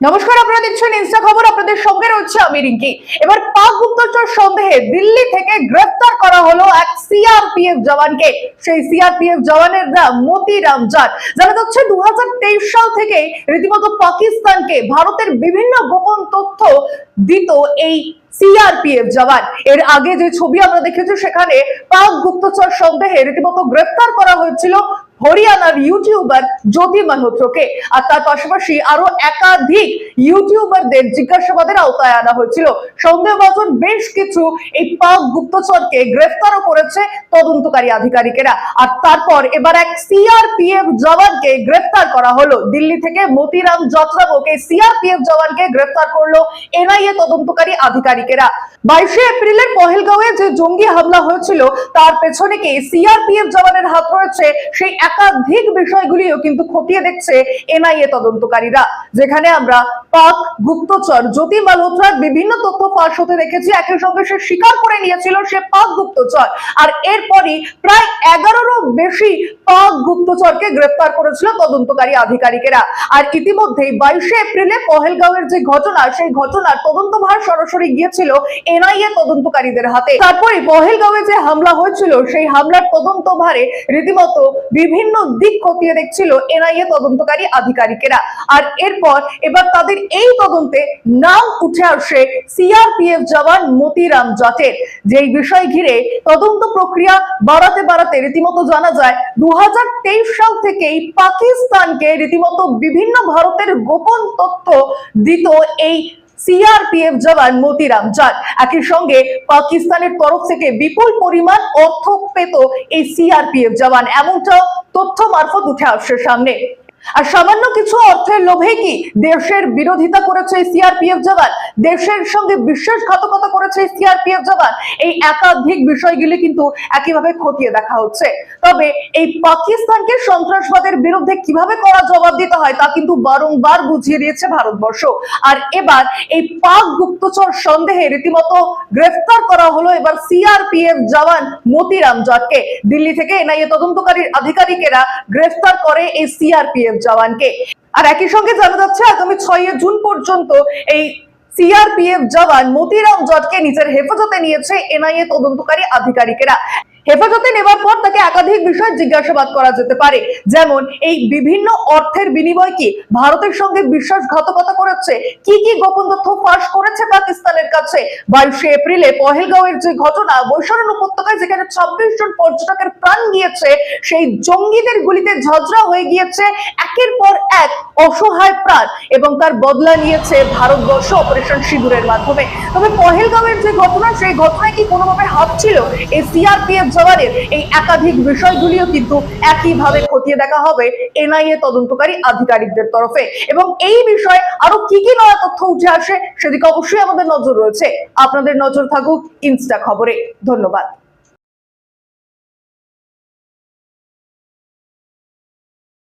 নমস্কার, আপনারা দেখছেন ইনস্টা খবর, আপনাদের সঙ্গে রয়েছে আমি রিঙ্কি। এবার পাক গুপ্তচর সন্দেহে দিল্লি থেকে গ্রেফতার করা হলো এক সিআরপিএফ জওয়ানকে। সেই সিআরপিএফ জওয়ানের নাম মতিরাম জাট জানা যাচ্ছে দু সাল থেকে রীতিমতো পাকিস্তানকে ভারতের বিভিন্ন গোপন তথ্য দিত এই সিআরপিএফ জওয়ান। এর আগে যে ছবি আমরা দেখেছি, সেখানে পাক গুপ্তচর সন্দেহে রীতিমতো গ্রেফতার করা হয়েছিল হরিয়ানার ইউটিউবার জ্যোতি মালহোত্রকে। আর তার পাশাপাশি আরও একাধিক ইউটিউবারদের জিজ্ঞাসাবাদের আওতায় আনা হয়েছিল। সন্দেহভাজন বেশ কিছু এই পাক গুপ্তচরকে গ্রেফতারও করেছে তদন্তকারী আধিকারিকেরা। আর তারপর এবার এক সিআরপিএফ জওয়ানকে গ্রেফতার করা হলো। দিল্লি থেকে মতিরাম জটরাবকে সিআরপিএফ জওয়ানকে গ্রেফতার করল এনআইএ তদন্তকারী আধিকারিকেরা। বাইশে এপ্রিলের পহেলগাঁওয়ে যে জঙ্গি হামলা হয়েছিল, তার পেছনে কি সিআরপিএফ জওয়ানের হাত রয়েছে, সেই একাধিক বিষয়গুলিও কিন্তু খতিয়ে দেখছে এনআইএ তদন্তকারীরা, যেখানে আমরা পাক, গুপ্তচর, জ্যোতি মালহোত্রার বিভিন্ন তথ্য ফাঁস হতে দেখেছি। একই সঙ্গে সে স্বীকার করে নিয়েছিল, সে পাক, গুপ্তচর। আর এরপরই প্রায় এগারোরও বেশি পাক, গুপ্তচরকে গ্রেফতার করেছিল তদন্তকারী আধিকারিকেরা। আর ইতিমধ্যেই বাইশে এপ্রিলে পহেলগাঁওয়ের যে ঘটনা, সেই ঘটনার তদন্তভার সরাসরি গিয়েছিল এনআইএ তদন্তকারীদের হাতে। তারপরে পহেলগাঁওয়ে যে হামলা হয়েছিল, সেই হামলার তদন্তভারে রীতিমতো বিভিন্ন দিক খতিয়ে দেখছিল এনআইএ তদন্তকারী আধিকারিকেরা। আর এরপর এবার তাদের এই তদন্তে নাম উঠে আসে সিআরপিএফ জওয়ান মতিরাম জটের। যেই বিষয় ঘিরে তদন্ত প্রক্রিয়া বাড়াতে বাড়াতে রীতিমতো জানা যায় দু হাজার তেইশ সাল থেকেই পাকিস্তানকে রীতিমতো বিভিন্ন ভারতের গোপন তথ্য দিত এই সিআরপিএফ জওয়ান মতিরাম জাট একই সঙ্গে পাকিস্তানের তরফ থেকে বিপুল পরিমাণ অর্থ পেত এই সিআরপিএফ জওয়ান। এমনটা তথ্য মারফত উঠে আসছে সামনে। আর সামান্য কিছু অর্থের লোভে কি দেশের বিরোধিতা করেছে সিআরপিএফ জওয়ান? দেশের সঙ্গে বিশ্বাসঘাতকতা করেছে সিআরপিএফ জওয়ান? এই একাধিক বিষয়গুলি কিন্তু একইভাবে খতিয়ে দেখা হচ্ছে। তবে এই পাকিস্তানকে সন্ত্রাসবাদের বিরুদ্ধে কীভাবে করা জবাব দিতে হয় তা কিন্তু বারংবার বুঝিয়ে দিয়েছে ভারতবর্ষ। আর এবার এই পাক গুপ্তচর সন্দেহে রীতিমতো গ্রেফতার করা হলো এবার সিআরপিএফ জওয়ান মতিরাম জাটকে দিল্লি থেকে এনআইএ তদন্তকারী আধিকারিকেরা গ্রেফতার করে এই সিআরপিএফ জওয়ানকে আর একই সঙ্গে জানা যাচ্ছে, আগামী ছয় জুন পর্যন্ত এই সিআরপিএফ জওয়ান মতিরাম জটকে নিজের হেফাজতে নিয়েছে এনআইএ তদন্তকারী আধিকারিকেরা। হেফাজতে নেবার পর তাকে একাধিক বিষয় জিজ্ঞাসাবাদ করা যেতে পারে। যেমন, এই বিভিন্ন অর্থের বিনিময় কি ভারতের সঙ্গে বিশ্বাসঘাতকতা করেছে? কি কি গোপন তথ্য ফাঁস করেছে পাকিস্তানের কাছে? বাইশে এপ্রিলে পহেলগাঁওয়ের যে ঘটনা, বৈশারণ উপত্যকায় যেখানে ছাব্বিশ জন পর্যটকের প্রাণ গিয়েছে, সেই জঙ্গিদের গুলিতে ঝাঁঝরা হয়ে গিয়েছে একের পর এক অসহায় প্রাণ এবং তার বদলা নিয়েছে ভারতবর্ষ অপারেশন সিঁদুরের মাধ্যমে। তবে পহেলগাঁওয়ের যে ঘটনা, সেই ঘটনায় কি কোনোভাবে হাত ছিল? এই সিআরপিএফ জওয়ানের এই একাধিক বিষয়গুলিও কিন্তু একইভাবে খতিয়ে দেখা হবে এনআইএ তদন্তকারী আধিকারিকদের তরফে। এবং এই বিষয়ে আরও কি কি নয়া তথ্য উঠে আসে সেদিকে অবশ্যই আমাদের নজর রয়েছে। আপনাদের নজর থাকুক ইনস্টা খবরে। ধন্যবাদ।